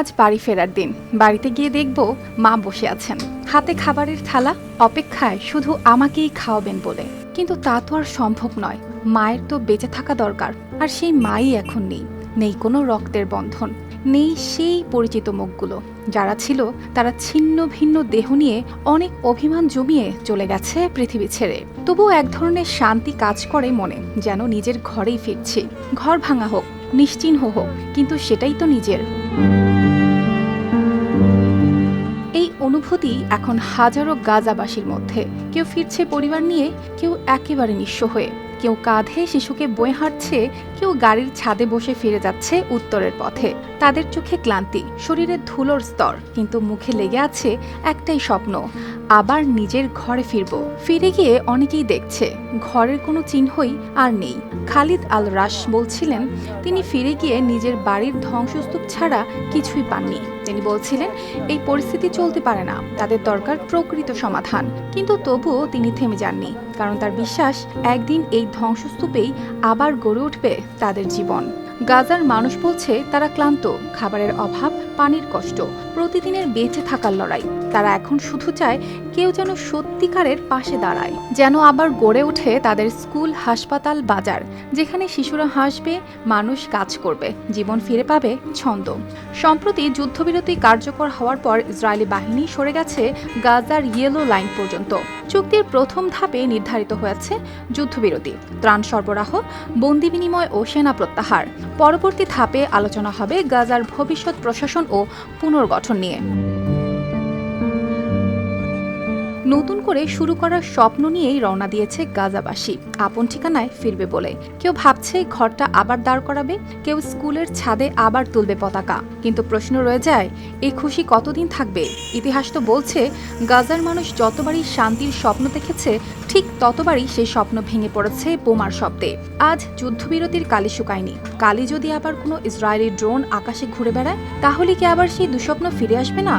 আজ বাড়ি ফেরার দিন। বাড়িতে গিয়ে দেখব মা বসে আছেন। হাতে খাবারের থালা, অপেক্ষায় শুধু আমাকেই খাওয়াবেন বলে। কিন্তু তা তো আর সম্ভব নয়। মায়ের তো বেঁচে থাকা দরকার, আর সেই মাই এখন নেই। নেই কোনো রক্তের বন্ধন। নেই সেই পরিচিত মুখগুলো। যারা ছিল, তারা ছিন্ন ভিন্ন দেহ নিয়ে অনেক অভিমান জমিয়ে চলে গেছে পৃথিবী ছেড়ে। তবুও এক ধরনের শান্তি কাজ করে মনে, যেন নিজের ঘরেই ফিরছি। ঘর ভাঙা হোক, নিশ্চিহ্ন হোক, কিন্তু সেটাই তো নিজের। অনুভূতি এখন হাজারো গাজাবাসীর মধ্যে। কেউ ফিরছে পরিবার নিয়ে, কেউ একেবারে নিঃস্ব হয়ে। কেউ কাঁধে শিশুকে বয়ে হাঁটছে, কেউ গাড়ির ছাদে বসে ফিরে যাচ্ছে উত্তরের পথে। তাদের চোখে ক্লান্তি, শরীরে ধুলোর স্তর, কিন্তু মুখে লেগে আছে একটাই স্বপ্ন, আবার নিজের ঘরে ফিরব। ফিরে গিয়ে অনেকেই দেখছে, ঘরের কোনো চিহ্নই আর নেই। খালিদ আল রাশ বলছিলেন, তিনি ফিরে গিয়ে নিজের বাড়ির ধ্বংসস্তূপ ছাড়া কিছুই পাননি। তিনি বলছিলেন, এই পরিস্থিতি চলতে পারে না। তাদের দরকার প্রকৃত সমাধান। কিন্তু তবুও তিনি থেমে যাননি, কারণ তার বিশ্বাস, একদিন এই ধ্বংসস্তূপেই আবার গড়ে উঠবে তাদের জীবন। গাজার মানুষ বলছে, তারা ক্লান্ত, খাবারের অভাব, পানির কষ্ট, প্রতিদিনের বেঁচে থাকার লড়াই। তারা এখন শুধু চায়, কেউ যেন সত্যিকারের পাশে দাঁড়ায়। যেন আবার গড়ে ওঠে তাদের স্কুল, হাসপাতাল, বাজার, যেখানে শিশুরা হাসবে, মানুষ কাজ করবে, জীবন ফিরে পাবে ছন্দ। সম্প্রতি যুদ্ধবিরতি কার্যকর হওয়ার পর ইসরায়েলি বাহিনী সরে গেছে গাজার ইয়েলো লাইন পর্যন্ত। চুক্তির প্রথম ধাপে নির্ধারিত হয়েছে যুদ্ধবিরতি। ত্রাণ সরবরাহ, বন্দি বিনিময় ও সেনা প্রত্যাহার। পরবর্তী ধাপে আলোচনা হবে গাজার ভবিষ্যৎ প্রশাসন ও পুনর্গঠন নিয়ে। নতুন করে শুরু করার স্বপ্ন নিয়েই রওনা দিয়েছে গাজাবাসী। আপন ঠিকানায় ফিরবে বলে। কেউ ভাবছে ঘরটা আবার দাঁড় করাবে, কেউ স্কুলের ছাদে আবার তুলবে পতাকা। কিন্তু প্রশ্ন রয়ে যায় এই খুশি কতদিন থাকবে? ইতিহাস তো বলছে, গাজার মানুষ যতবারই শান্তির স্বপ্ন দেখেছে, ঠিক ততবারই সেই স্বপ্ন ভেঙে পড়েছে বোমার শব্দে। আজ যুদ্ধবিরতির কালি শুকায়নি। কালি যদি আবার কোনো ইসরায়েলি ড্রোন আকাশে ঘুরে বেড়ায়, তাহলে কি আবার সেই দুঃস্বপ্ন ফিরে আসবে না?